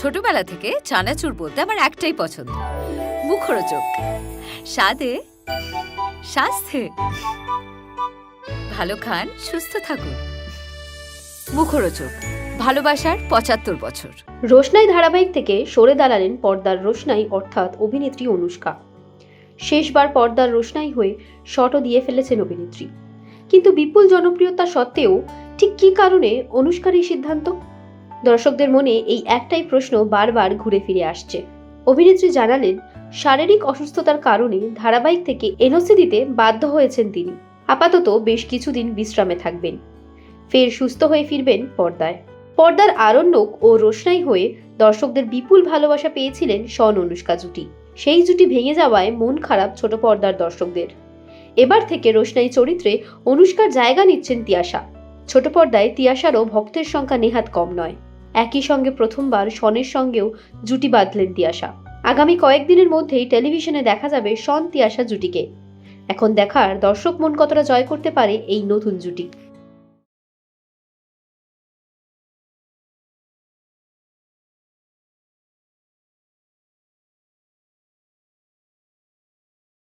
ছোটবেলা থেকে চানাচুর বলতে আমার একটাই পছন্দ। মুখরোচক। স্বাদে, স্বাস্থ্যে। ভালো খান, সুস্থ থাকুন। মুখরোচক। ভালোবাসার পঁচাত্তর বছর। রোশনাই ধারাবাহিক থেকে সরে দাঁড়ালেন পর্দার রোশনাই অর্থাৎ অভিনেত্রী অনুষ্কা। শেষবার পর্দার রোশনাই হয়ে শটও দিয়ে ফেলেছেন অভিনেত্রী। কিন্তু বিপুল জনপ্রিয়তা সত্ত্বেও ঠিক কী কারণে অনুষ্কার এই সিদ্ধান্ত? দর্শকদের মনে এই একটাই প্রশ্ন বারবার ঘুরে ফিরে আসছে। অভিনেত্রী জানালেন, শারীরিক অসুস্থতার কারণে ধারাবাহিক থেকে এনওসি দিতে বাধ্য হয়েছেন তিনি। আপাতত বেশ কিছুদিন বিশ্রামে থাকবেন। ফের সুস্থ হয়ে ফিরবেন পর্দায়। পর্দার আরণ্যক ও রোশনাই হয়ে দর্শকদের বিপুল ভালোবাসা পেয়েছিলেন শন অনুষ্কা জুটি। সেই জুটি ভেঙে যাওয়ায় মন খারাপ ছোট পর্দার দর্শকদের। এবার থেকে রোশনাই চরিত্রে অনুষ্কার জায়গা নিচ্ছেন তিয়াশা। ছোট পর্দায় তিয়াশারও ভক্তের সংখ্যা নেহাত কম নয়। একই সঙ্গে প্রথমবার শনের সঙ্গেও জুটি বাঁধলেন তিয়াশা। আগামী কয়েকদিনের মধ্যেই টেলিভিশনে দেখা যাবে শন তিয়াশা জুটিকে। এখন দেখার দর্শক মন কতটা জয় করতে পারে এই নতুন জুটি।